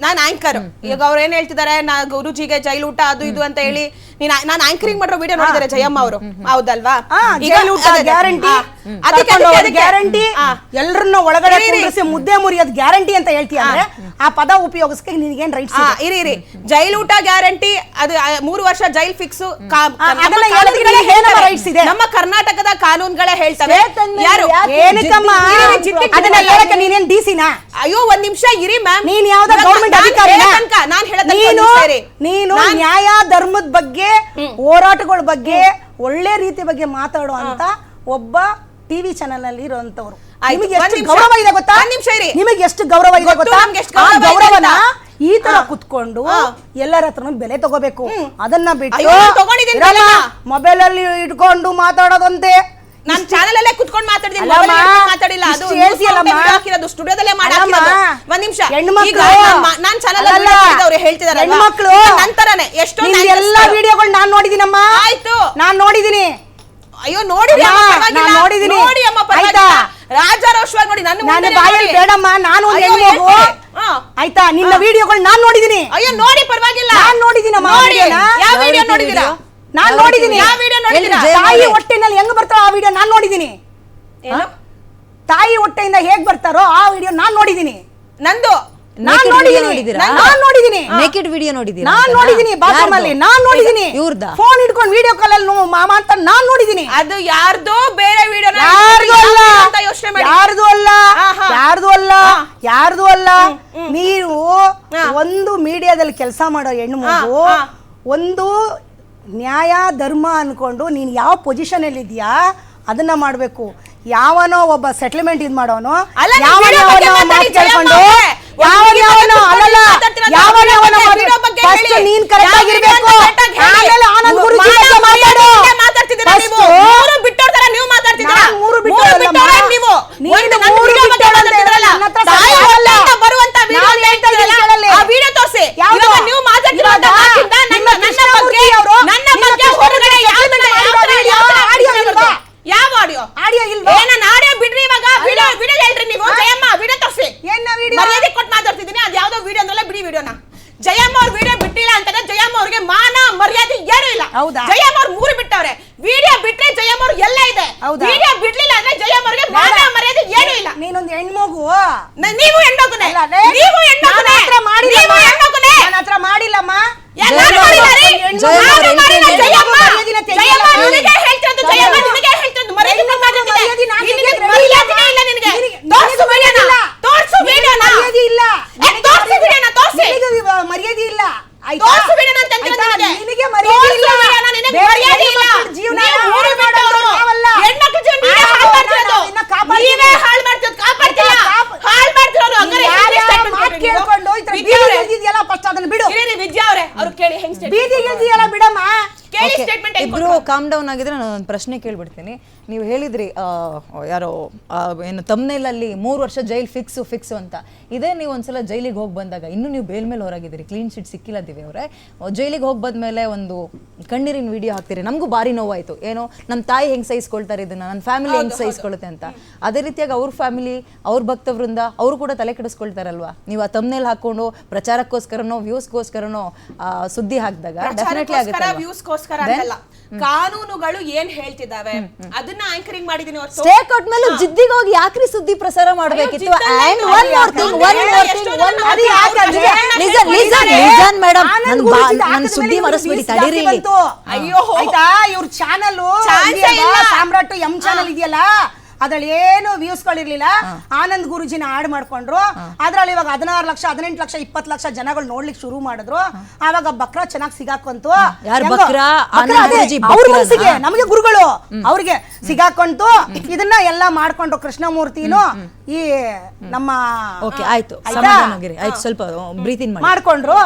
ನಾನ್ anchor ಈಗ ಅವ್ರು ಏನ್ ಹೇಳ್ತಿದ್ದಾರೆ ನಾ ಗುರುಜಿಗೆ ಜೈಲ್ ಊಟ ಅದು ಇದು ಅಂತ ಹೇಳಿ ನೀನ್ ನಾನು ಆಂಕರಿಂಗ್ ಮಾಡಿರೋ ವಿಡಿಯೋ ನೋಡಿದಾರೆ ಜಯಮ್ಮ ಅವರು? ಹೌದಲ್ವಾ? ಈಗ. ಗ್ಯಾರಂಟಿ ಅದಕ್ಕೆ. ಗ್ಯಾರಂಟಿ ಎಲ್ಲರನ್ನ ಒಳಗಡೆ. ಕೂರಿಸಿ ಮುದ್ದೆ ಮುರಿಯೋದು ಗ್ಯಾರಂಟಿ ಅಂತ ಹೇಳ್ತೀಯ ಅಂದ್ರೆ ಆ ಪದ ಉಪಯೋಗಿಸ್ಕೆ ನಿನಗೇನ್ ರೈಟ್ಸ್ ಆ, ಇರಿ ಇರಿ. ಜೈಲ್ ಊಟ ಗ್ಯಾರಂಟಿ ಅದು ಮೂರು ವರ್ಷ ಜೈಲ್ ಫಿಕ್ಸ್ rights ಇದೆ? ನಮ್ಮ ಕರ್ನಾಟಕದ ಕಾನೂನುಗಳೇ ಹೇಳ್ತವೆ. ಯಾರು? ಏನಕ್ಕಮ್ಮ ಅದನ್ನ ಹೇಳಕ್ಕೆ ನೀನೇನ್ ಡಿಸಿನಾ ಅಯ್ಯೋ ಒಂದ್ ನಿಮಿಷ ಇರಿ ಮ್ಯಾಮ್ ನೀನ್ ಯಾವ್ದ ಗೌರ್ಮೆಂಟ್ ಅಧಿಕಾರಿ ನಾನು ಹೇಳೋದ್ ನೀನು ನೀನು ನ್ಯಾಯ ಧರ್ಮದ ಬಗ್ಗೆ ಹೋರಾಟಗಳ ಬಗ್ಗೆ ಒಳ್ಳೆ ರೀತಿ ಬಗ್ಗೆ ಮಾತಾಡುವಂತ ಒಬ್ಬ ಟಿವಿ ಚಾನೆಲ್ನಲ್ಲಿ ಇರುವಂತವ್ರು ನಿಮಗೆ ಎಷ್ಟು ಗೌರವ ಇದೆ ಗೊತ್ತಾ? ನಿಮಿಷ ಇರಿ. ನಿಮಗೆ ಎಷ್ಟು ಗೌರವ ಇದೆ ಗೊತ್ತು, ಗೊತ್ತಾ? ನಮ್ಗೆ ಎಷ್ಟು ಆ ಗೌರವ ಇದೆ ಗೌರವನ ಈ ತರ. ಕುತ್ಕೊಂಡು. ಎಲ್ಲರ ಹತ್ರನು ಬೆಲೆ ತಗೋಬೇಕು. ಅದನ್ನ ಬಿಟ್ಟು ಅಯ್ಯೋ, ನಾನ್ ತಗೊಂಡಿದ್ದೀನಿ ಬೆಲೆನ. ಮೊಬೈಲ್ ಅಲ್ಲಿ ಇಟ್ಕೊಂಡು ಮಾತಾಡೋದಂತೆ. ನಾನು ಚಾನೆಲ್ ಅಲ್ಲೇ ಕುತ್ಕೊಂಡು ಮಾತಾಡಿದೀನಿ ಅಲ್ಲಮ್ಮ, mobile ಅಲ್ಲಿ ಮಾತಾಡಿಲ್ಲ. ಅದು ಇಷ್ಟು video ಹಾಕಿರೋದು ಸ್ಟುಡಿಯೋದಲ್ಲೇ ಮಾಡಿ ಅಲ್ಲಮ್ಮ, ಹಾಕಿರೋದು. ಒಂದ್ ನಿಮಿಷ. ಹೆಣ್ಮಕ್ಳು- ಈಗ ನಾನ್- ನಾನ್ ಚಾನಲ್ ಅಲ್ಲಲ್ಲ, ಅವ್ರು ಹೇಳ್ತಿದಾರೆ ಹೆಣ್ಮಕ್ಳು ನಂತರನೇ ಎಷ್ಟೋ ನಿಂದ್ ಎಲ್ಲಾ ವಿಡಿಯೋಗಳು ನಾನ್ ನೋಡಿದೀನಮ್ಮ ಆಯ್ತು. ನಾನ್ ನೋಡಿದೀನಿ ಅಯ್ಯೋ ನೋಡಿ. ನಾನ್ ನೋಡಿದೀನಿ. ನೋಡಿ ಅಮ್ಮ ಪರವಾಗಿಲ್ಲ. ಆಯ್ತಾ? ರಾಜಾರೋಷವಾಗಿ ನೋಡಿ ನನ್ನ ಮುಂದೆ ಮುಂದೆನೇ ಬಾಯಲ್ಲಿ. ಬೇಡಮ್ಮ ನಾನು ಒಂದು ಹೆಣ್ಮಗು. ಆಯ್ತಾ ನಿನ್ನ ವಿಡಿಯೋಗಳು ನಾನು ನೋಡಿದೀನಿ ಅಯ್ಯೋ ನೋಡಿ ಪರವಾಗಿಲ್ಲ ನಾನು ನೋಡಿದೀನಮ್ಮ ಅಮ್ಮ ಯಾವ ವಿಡಿಯೋ ನೋಡಿದೀರಾ? ನಾನ್ ನೋಡಿದೀನಿ ಯಾವ ವಿಡಿಯೋ ನೋಡಿದೀರಾ? ತಾಯಿ. ಹೊಟ್ಟೆನಲ್ಲಿ ಹೆಂಗ್ ಬರ್ತಾರೋ ಆ ವಿಡಿಯೋ ನಾನು ನೋಡಿದೀನಿ? ತಾಯಿ ಹೊಟ್ಟೆಯಿಂದ ಹೇಗ್ ಬರ್ತಾರೋ ಆ ವಿಡಿಯೋ ನಾನ್ ನೋಡಿದೀನಿ ನಂದು ನಾನ್ ನೋಡಿದೀನಿ. ನೋಡಿದ್ದೀರಾ? ನಾನ್ ನೋಡಿದೀನಿ. ನಾನು video ನೋಡಿದ್ದೀರಾ ನಾನ್ ನೋಡಿದೀನಿ ಬಾತ್ರೂಮ್ ಅಲ್ಲಿ ನಾನ್ ನೋಡಿದೀನಿ. ಇವ್ರ್ದಾ? ಫೋನ್ ಇಟ್ಕೊಂಡು ವಿಡಿಯೋ ಕಾಲ್ ಅಲ್ಲಿ ಮಾಮ ಅಂತ ನಾನ್ ನೋಡಿದೀನಿ. ಅದು ಯಾರ್ದೋ ಬೇರೆ ವಿಡಿಯೋ ಯಾರ್ದು ಅಲ್ಲ? ಅಂತ ಯೋಚನೆ ಮಾಡಿ. ಯಾರ್ದು ಅಲ್ಲ. ಯಾರ್ದು ಅಲ್ಲ. ಯಾರ್ದು ಅಲ್ಲ? ನೀವು ಒಂದು ಮೀಡಿಯಾದಲ್ಲಿ ಕೆಲಸ ಮಾಡೋ ಹೆಣ್ಣು ಮಗು ಒಂದು ನ್ಯಾಯ ಧರ್ಮ ಅನ್ಕೊಂಡು ನೀನು ಯಾವ ಪೊಸಿಷನ್ ಅಲ್ಲಿ ಇದೆಯಾ ಅದನ್ನ ಮಾಡ್ಬೇಕು. ಯಾವನೋ ಒಬ್ಬ ಸೆಟ್ಲ್ಮೆಂಟ್ ಇದ್ ಮಾಡೋನು? ಯಾವನ ಮಾತಾಡಿ, ಕೇಳ್ಕೊಂಡು ಜಯಮ್ಮ ಅವ್ರೆ. ಒಂದು ಯಾವನ ಹುಡುಗಿ ಬಗ್ಗೆ ಯಾವನೋ ಕೂತ್ಕೊಂಡು ಅಲ್ಲಲ್ಲ ಮಾತಾಡ್ತೀರ ಅಂತ ಯಾವನ video ಯಾವನೋ ಬಗ್ಗೆ, ನೀನ್ ಕರೆಕ್ಟ್ ಯಾವ ಆಗಿರ್ಬೇಕು. ಆಮೇಲೆ ಆನಂದ್ ಗುರುಜಿ ಬಗ್ಗೆ ಮಾತಾಡು. ಮಾತಾಡ್ತಿದ್ದೀರಾ ನೀವು? ಮೂರು ಬಿಟ್ಟೋರ್ ತರ ನೀವು ಮಾತಾಡ್ತಿದ್ದೀರಾ? ಮೂರು. ಬಿಟ್ಟೋರೇ ನೀವು? ಒಂದು ನನ್ನ video ಬಗ್ಗೆ ಹತ್ರ ತಾಯಿ ಬರುವಂತ ವಿಡಿಯೋ ಅಂತ ಹೇಳ್ತಾ ಇದ್ದೀನಿ ಹೇಳ್ತಿದ್ದೀರಲ್ಲ, ಆ ವಿಡಿಯೋ ತೋರ್ಸಿ? ಇವಾಗ ನೀವು ಮಾತಾಡ್ತಿರುವಂತ ಅಂತ ಮಾತಿಂದ ನನ್ನ ನನ್ನ ಬಗ್ಗೆ ನನ್ನ ಬಗ್ಗೆ ಹೊರಗಡೆ ಯಾವ settlement ಯಾವ ಯಾವ ಆಡಿಯೋ ಇಲ್ವಾ? ಯಾವ ಆಡಿಯೋ? ಆಡಿಯೋ ಇಲ್ವಾ? ಏನನ್ನ ಆಡಿಯೋ ಬಿಡ್ರಿ ಇವಾಗ. ವಿಡಿಯೋ ವಿಡಿಯೋ ಹೇಳ್ರಿ ನೀವು. ಜಯಮ್ಮ ವಿಡಿಯೋ ತೋರಿಸಿ. ಏನ್ ವಿಡಿಯೋ ಮರ್ಯಾದೆ ಕೊಟ್ಟು ಮಾತಾಡ್ತಿದ್ದೀನಿ. ಅದು ಯಾವ್ದೋ ವಿಡಿಯೋ ಅಂದ್ರೆ ಬಿಡಿ ವಿಡಿಯೋನ ಜಯಮ್ಮ ಅವ್ರ ವಿಡಿಯೋ ಬಿಟ್ಟಿಲ್ಲ ಅಂತಂದ್ರೆ ಜಯಮ್ಮ ಅವ್ರಿಗೆ ಮಾನ ಮರ್ಯಾದೆ ಏನೂ ಇಲ್ಲ. ಹೌದಾ? ಜಯಮ್ಮ ಅವ್ರು ಮೂರು ಬಿಟ್ಟವ್ರೆ. ವಿಡಿಯೋ ಬಿಟ್ರೆ ಜಯಮ್ಮ ಅವ್ರ ಎಲ್ಲ ಇದೆ. ಹೌದಾ? ವಿಡಿಯೋ ಬಿಡ್ಲಿಲ್ಲ ಅಂದ್ರೆ ಜಯಮ್ಮ ಅವ್ರಿಗೆ ಮಾನ ಮರ್ಯಾದೆ ಏನೂ ಇಲ್ಲ. ನೀನೊಂದು ಹೆಣ್ಮಗು. ನ- ನೀವು ಹೆಣ್ಮಗುನೆ. ಅಲ್ಲ, ನೀವು ನಾನ್ ಹೆಣ್ಮಗುನೆ ಮಾಡಿಲ್ಲಮ್ಮ. ನೀವು ಹೆಣ್ಮಗುನೆ. ನಾನ್ ಮಾಡಿಲ್ಲಮ್ಮ. ಯಾ- ಜಯಮ್ಮ ನಾನು ಮಾಡಿಲ್ಲ ರೀ. ಹೆಣ್ಮಗು ಜಯಮ್ಮ ಅವ್ರು ಮಾಡಿಲ್ಲ, ಹೇಳ್ತಿದ್ದಾರೆ. ಜಯಮ್ಮ. ಮರ್ಯಾದೆನ ತೆಗಿಯಲ್ಲ. ಜಯಮ್ಮ, ನಿನಗೆ ಹೇಳ್ತಿರೋದು ಜಯಮ್ಮ, ಜಯಮ್ಮ. ನಿನಗೆ ಹೇಳ್ತಿರೋದು ಮರ್ಯಾದೆ ಹೆಣ್ಮಗು ಮಾತಾಡ್ತಿದ್ದೆ. ಮರ್ಯಾದೆ ನಾನು ನಿನಗೆ ತೆಗಿಯಕ್ಕೆ ಮರ್ಯಾದೆನೇ ready ಇಲ್ಲ ನಿನಗೆ. ನಿನಗೆ- ತೋರ್ಸು ನಿನಗೆ ವಿಡಿಯೋನ. ಇಲ್ಲ. ತೋರ್ಸು ನಿನಗೆ ವಿಡಿಯೋನ. ಮರ್ಯಾದೆ ಇಲ್ಲ ಏ, ತೋರ್ಸು ವಿಡಿಯೋನ, ತೋರ್ಸಿ. ನಿನಗೆ ವಿ- ಮರ್ಯಾದೆ ಇಲ್ಲ ಆಯ್ತಾ? ತೋರ್ಸು ವಿಡಿಯೋನ ಅಂತ ಅಂತೀನಿ ಆಯ್ತಾ? ನಿನಗೆ. ನಿನಗೆ ಮರ್ಯಾದೆ ತೋರ್ಸು ಇಲ್ಲ ವಿಡಿಯೋನ, ನಿನಗೆ ಬೇರೆ ಮರ್ಯಾದೆ ಇಲ್ಲ. ಹೆಣ್ಮಕ್ಳ ಜೀವನ ನೀವು ಹಾಳು ಮೂರು ಮಾಡೋದು ಬಿಟ್ಟವ್ರು. ನಾವಲ್ಲ. ಹೆಣ್ಮಕ್ಳ ಜೀವನ ನೀವೇ ನಾವು ಹಾಳು ಮಾಡ್ತಿರೋದು. ನಿನ್ನ ಕಾಪಾಡ್ತೀವಿ. ನೀವೇ ಹಾಳು ಮಾಡ್ತಿರೋದು, ಕಾಪಾಡ್ತಿಲ್ಲ. ಆಯ್ತಾ? ಕಾಪ್- ಹಾಳು ಮಾಡ್ತಿರೋರು. ಹಂಗಾರೆ ನೀನ್ ಹೆಂಗೆ ಯಾರ್ಯಾರ statement ಮಾತ್ ಕೊಟ್ರಿ ನೀವು? ಕೇಳ್ಕೊಂಡು ಈ ತರ ವಿದ್ಯಾ ಬೀದಿಗೆ ಅವ್ರೆ. ಇಳ್ದಿದ್ಯಲ್ಲ ಫಸ್ಟ್ ಅದನ್ನ ಬಿಡು. ಇರಿ, ವಿದ್ಯಾ ಅವ್ರೆ ಅವ್ರು ಕೇಳಿ ಹೆಂಗ್ ಬೀದಿಗೆ ಬಿಡಮ್ಮ. ಕೇಳಿ ಸ್ಟೇಟ್ಮೆಂಟ್ ಇಬ್ರು ಕಾಮ್ ಡೌನ್ ಆಗಿದ್ರೆ ನಾನು ಒಂದು ಪ್ರಶ್ನೆ ಕೇಳ್ಬಿಡ್ತೀನಿ. ನೀವು ಹೇಳಿದ್ರಿ ಆ, ಯಾರೋ ಆ, ಏನು ತಮ್ನೆಲಲ್ಲಿ ಮೂರು ವರ್ಷ ಜೈಲ್ ಫಿಕ್ಸು ಫಿಕ್ಸು ಅಂತ. ಇದೇ ನೀವು ಒಂದ್ಸಲ ಜೈಲಿಗೆ ಹೋಗಿ ಬಂದಾಗ ಇನ್ನೂ ನೀವು ಬೇಲ್ ಮೇಲೆ ಹೊರಗಿದ್ದೀರಿ. ಕ್ಲೀನ್ ಶೀಟ್ ಸಿಕ್ಕಿಲ್ಲ ದಿವ್ಯ ಅವರೇ. ಜೈಲಿಗೆ ಹೋಗಿ ಬಂದ್ಮೇಲೆ ಒಂದು ಕಣ್ಣೀರಿನ ವಿಡಿಯೋ ಹಾಕ್ತೀರಿ. ನಮಗೂ ಭಾರಿ ನೋವಾಯ್ತು. ಏನೋ ನಮ್ಮ ತಾಯಿ ಹೆಂಗೆ ಸಹಿಸ್ಕೊಳ್ತಾರೆ ಇದನ್ನ ನನ್ನ ಫ್ಯಾಮಿಲಿ ಹೆಂಗೆ ಸಹಿಸ್ಕೊಳುತ್ತೆ ಅಂತ. ಅದೇ ರೀತಿಯಾಗಿ ಅವ್ರ ಫ್ಯಾಮಿಲಿ ಅವ್ರ ಭಕ್ತವೃಂದ ಅವರು ಕೂಡ ತಲೆ ಕೆಡಿಸ್ಕೊಳ್ತಾರಲ್ವಾ? ನೀವು ಆ ತಮ್ನೆಲ್ ಹಾಕೊಂಡು ಪ್ರಚಾರಕ್ಕೋಸ್ಕರನೋ ವ್ಯೂಸ್ಗೋಸ್ಕರನೋ ಸುದ್ದಿ ಹಾಕಿದಾಗ ಡೆಫಿನೆಟ್ಲಿ ಆಗುತ್ತೆ ವ್ಯೂಸ್ಗೋಸ್ಕರ ಅಂತಲ್ಲ. ಕಾನೂನುಗಳು ಏನ್ ಹೇಳ್ತಿದಾವೆ ಅದನ್ನ ಆಂಕರಿಂಗ್ ಮಾಡಿದೀನಿ ಔಟ್ ಮೇಲೆ ಜಿದ್ದಿಗೆ ಹೋಗಿ ಯಾಕ್ರಿ ಸುದ್ದಿ ಪ್ರಸಾರ ಮಾಡಬೇಕಿತ್ತು? And. One more thing one more thing one ಅದು ನಿಜ ನಿಜ ನಿಜನ್ ಮೇಡಮ್ ನನ್ ಹಾಕಿದ ಸುದ್ದಿ ಮರೆಸ್ಬಿಡಿ ತಡೀರಿ. ಅಯ್ಯೋ. ಆಯ್ತಾ. ಇವ್ರ ಚಾನಲ್. ಸಾಮ್ರಾಟ್ ಎಂ ಚಾನಲ್ ಇದೆಯಲ್ಲ? ಅದ್ರಲ್ಲಿ ಏನು ವ್ಯೂಸ್ ಗಳಿರ್ಲಿಲ್ಲ ಆನಂದ್ ಗುರುಜಿನ ಆಡ್ ಮಾಡ್ಕೊಂಡ್ರು. ಅದ್ರಲ್ಲಿ ಇವಾಗ ಹದಿನಾರು ಲಕ್ಷ ಹದಿನೆಂಟು ಲಕ್ಷ ಇಪ್ಪತ್ತು ಲಕ್ಷ ಜನಗಳು ನೋಡ್ಲಿಕ್ಕೆ ಶುರು ಮಾಡಿದ್ರು. ಆವಾಗ ಬಕ್ರ ಚೆನ್ನಾಗಿ ಸಿಗಾಕೊಂತು. ಅವ್ರ ಮನಸ್ಸಿಗೆ ನಮಗೆ ಗುರುಗಳು ಅವ್ರಿಗೆ ಸಿಗಾಕೊಂತು. ಇದನ್ನ ಎಲ್ಲ ಮಾಡ್ಕೊಂಡ್ರು ಕೃಷ್ಣಮೂರ್ತಿನು. ಈ ನಮ್ಮ ಓಕೆ ಆಯ್ತು. ಸ್ವಲ್ಪ ಮಾಡ್ಕೊಂಡ್ರು.